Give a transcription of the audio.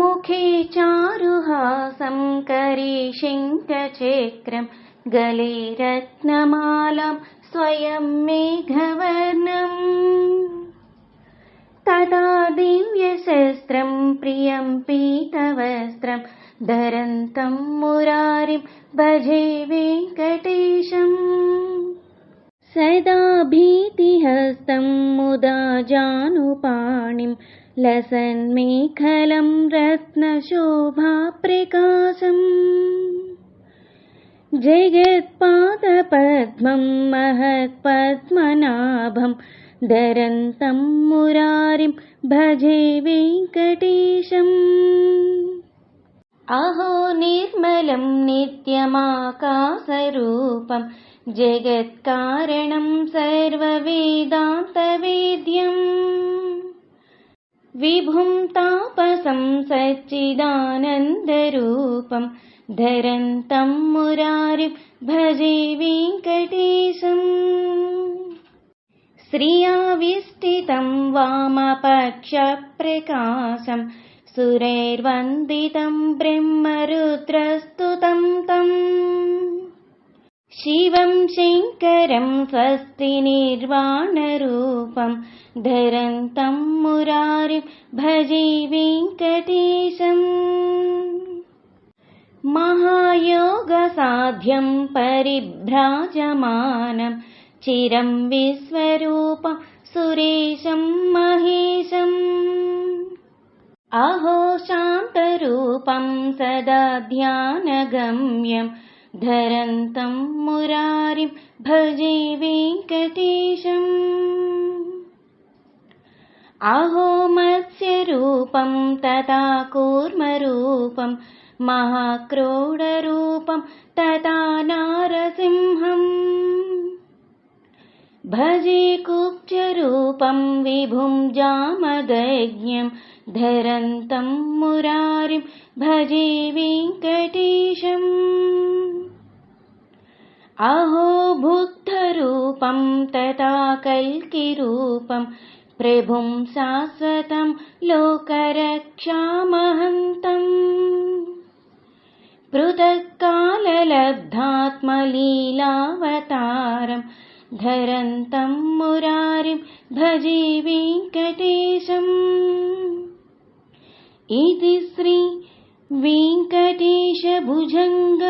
मुखे चारुहासं करे शङ्खचक्रं गले रत्नमालां स्वयं मेघवर्णम्। तदा दिव्यशस्त्रं प्रियं पीतवस्त्रं धरन्तं मुरारिं भजे वेङ्कटेशम्। सदा भीतिहस्तं मुदा जानुपाणिं लसन्मेखलं रत्नशोभाप्रकाशम्। जगत्पादपद्मं महत्पद्मनाभं धरन्तं मुरारिं भजे वेङ्कटेशम्। अहो निर्मलं नित्यमाकाशरूपं जगत्कारणं सर्ववेदान्तवेद्यम् विभुं तापसं सच्चिदानन्दरूपं धरन्तं मुरारिं भजे वेङ्कटेशम्। श्रियाविष्टितं वामपक्षप्रकाशं सुरैर्वन्दितं ब्रह्मरुद्रस्तुतं तम् शिवं शङ्करं स्वस्ति निर्वाणरूपं धरन्तं मुरारिं भजे वेङ्कटेशम्। महायोगसाध्यं परिभ्राजमानं चिरं विश्वरूपं सुरेशं महेशम्। अहो शान्तरूपं सदा ध्यानगम्यं धरन्तं मुरारिं भजे वेङ्कटेशम्। अहो मत्स्यरूपं तथा कूर्मरूपं महाक्रोडरूपं तथा नारसिंहम्। भजे कुब्जरूपं विभुं जामदज्ञं धरन्तं मुरारिं भजे वेङ्कटेशम् अहो बुद्धरूपं तथा कल्किरूपं प्रभुं शाश्वतं लोकरक्षामहन्तम्। पृथक्काललब्धात्मलीलावतारं धरन्तं मुरारिं भजे वेङ्कटेशम्। इति श्री वेङ्कटेशभुजङ्ग